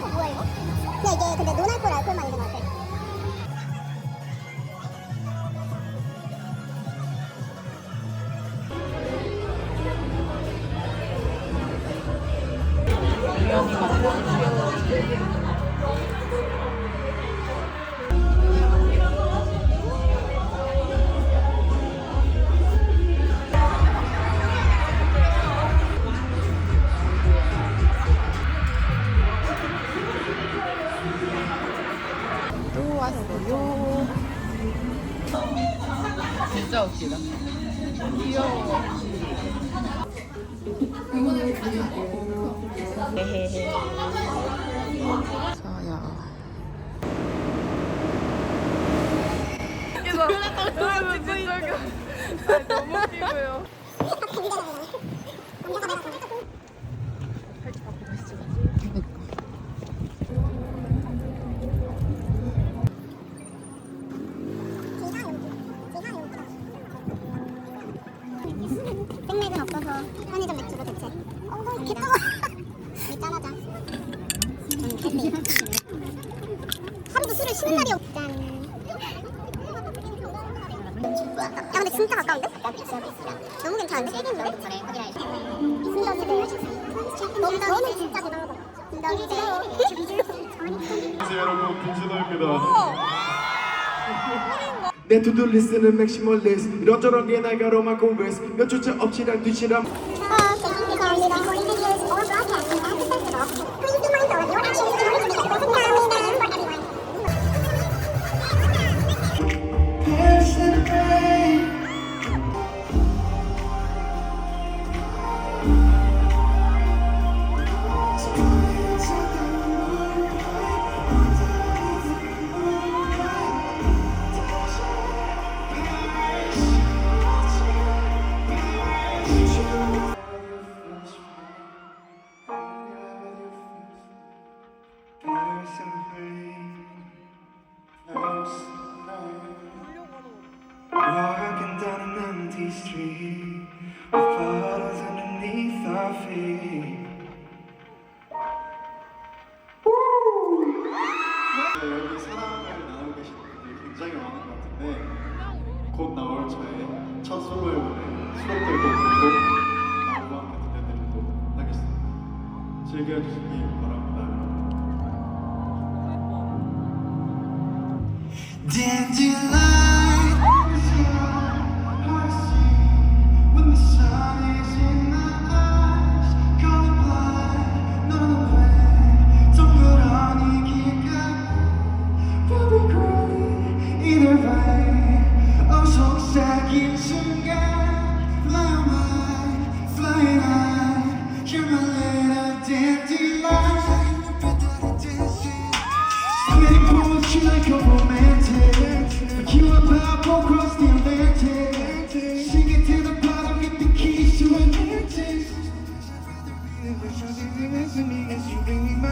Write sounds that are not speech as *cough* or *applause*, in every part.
어, 뭐야 이거? 야 이게 근데 노날콜 알콜만 있는 것 같아. 진짜 웃기다. 귀여워. 헤헤헤. 자야. *laughs* 너무 웃기고요. 하루도 술을 쉬는 날이 없. 짠. 야 근데 진짜 가까운데? 너무 괜찮은데? 순덕이들 너무 너는 진짜 대단하다 순덕이들 안녕하세요 여러분 김진호입니다 내 투두 리스트는 맥시멀 리스트 이런저런 게 날가로만 리스트 몇 주째 엎치락 뒤치락 곧 나올 저의 첫 솔로 앨범의 수록곡 곡 나와 함께 들려드리도록 하겠습니다. 즐겨주시기 바랍니다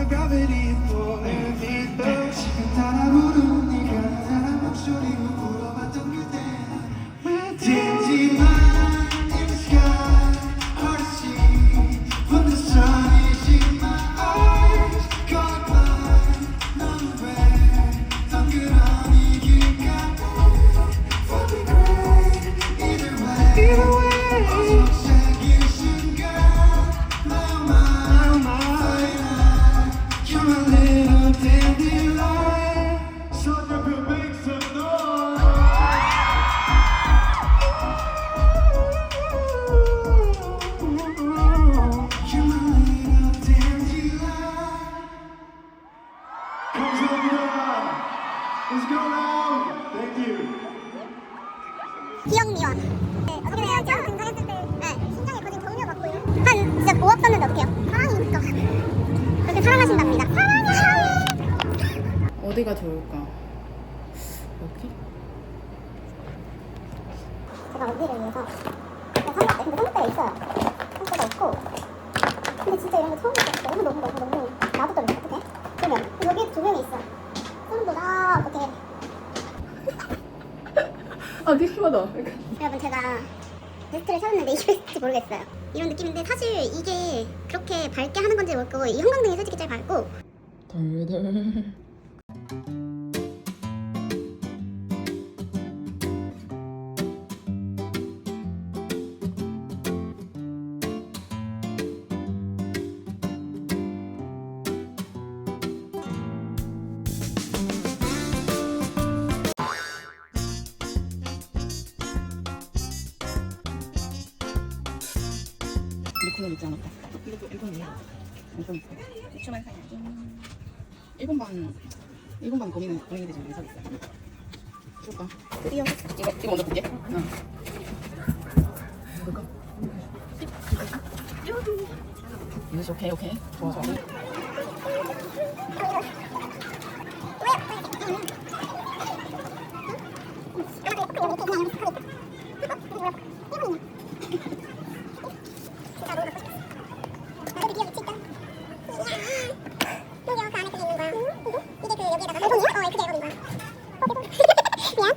gravity 어디가 좋을까? 여기? 제가 언니를 위해서 근데 삼각대가 있어요. 삼각대가 없고. 근데 진짜 이런 거 처음 봤어요. 너무 너무 너무 너무 나도 떨려. 어떡해? 그러면 여기 두 명이 있어. 소름 돋아. 어떡해. 아, 심하다. 여러분 제가 베스트를 이게 베스트인지 모르겠어요. 이런 느낌인데 사실 이게 그렇게 밝게 하는 건지 모르고 이 형광등이 솔직히 제일 밝고 덜덜. 리코는 있지 않을까? 이것도 일본이야. 일본. 대추만 사야지. 일본 반, 일본 반 고민은 고민이 되지 않아서 있어. 줄까? 드디어. 이거, 이거 먼저 볼게. 응. 볼까? 이거 오케이, 오케이. 좋아, 좋아. 뭐가 어딘데? 이 안에 있는 거야? 어, 있어. 빨리 보여주세요. 이거 귀엽다. 이렇게 이렇게 하고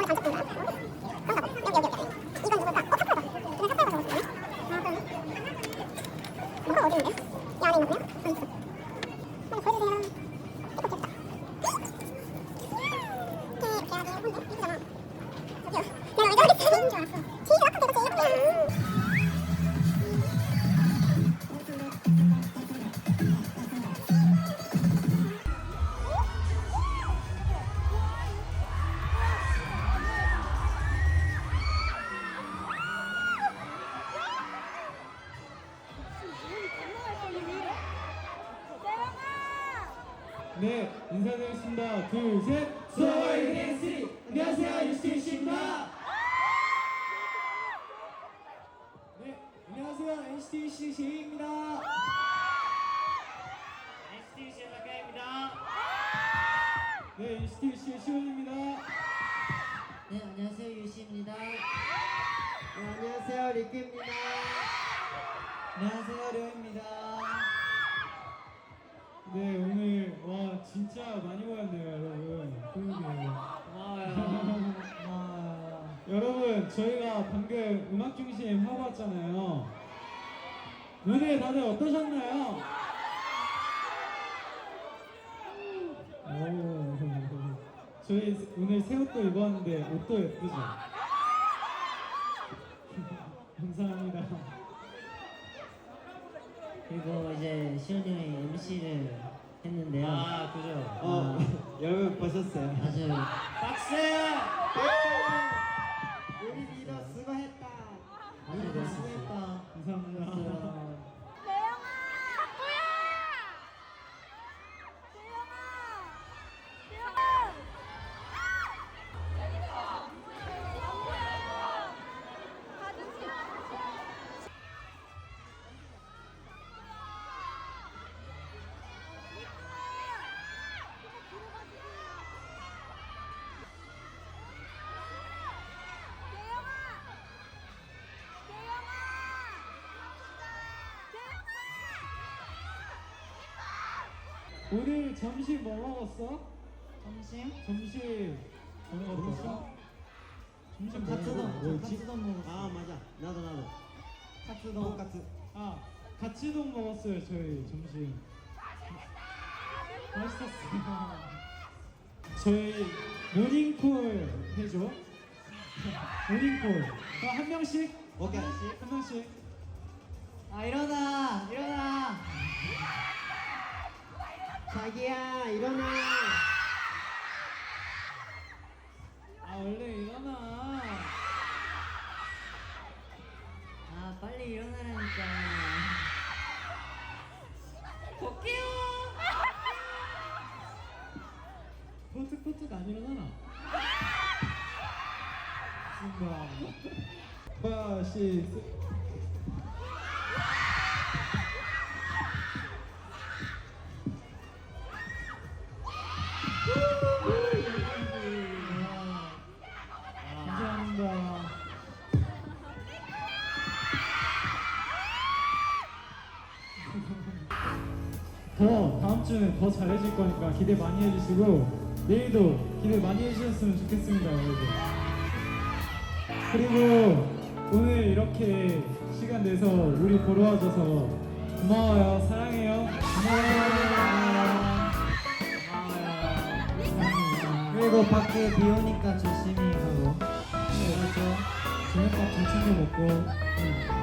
근데 이거잖아. 저기요. 내가 왜 저렇게 사는 줄 알았어. 제일 아까 내가 제일 예쁘냐. 네, 인사드리겠습니다. 둘, 셋. 소이 댄스. 안녕하세요. 네, 안녕하세요, NCT 씨 제이입니다. NCT 씨 박가입니다. 네, NCT 씨 시원입니다. 네, 안녕하세요. 유시입니다. 네, 안녕하세요. 리크입니다. 안녕하세요, 려입니다. 진짜 많이 모였네요, 여러분. 그러게요. *laughs* 여러분 저희가 방금 음악 중심 하고 왔잖아요. 오늘 다들 어떠셨나요? 오, 저희 오늘 새 옷도 입었는데 옷도 예쁘죠? *laughs* 감사합니다. 그리고 이제 시원이 형이 MC를 했는데요. 아, 그죠. 어, 여러분 보셨어요? 아주 박수! 우리 오늘 점심 뭐 먹었어? 점심? 점심 뭐 먹었어? 점심 카츠돈. 뭐였지? 카츠돈 먹었어. 아 맞아 나도 나도 카츠돈. 카츠 아 가츠동 먹었어요 저희 점심 맛있었어요 저희 모닝콜 해줘 모닝콜 아, 한 명씩 오케이. 한 명씩 한 명씩 아, 일어나! 일어나! 자기야, 일어나! 아 원래 일어나 아, 빨리 일어나라니까. 볼게요! 포특포특 안 일어나나? 신다 빠시 감사 더 다음 주는 더 잘해줄 거니까 기대 많이 해주시고 내일도 기대 많이 해주셨으면 좋겠습니다 여러분. 그리고 오늘 이렇게 시간 내서 우리 보러 와줘서 고마워요. 사랑해요. 고마워요. 고마워요. 그리고 밖에 비 오니까 조심히 가고. 네, 그렇죠. 저녁밥 잘 챙겨 먹고.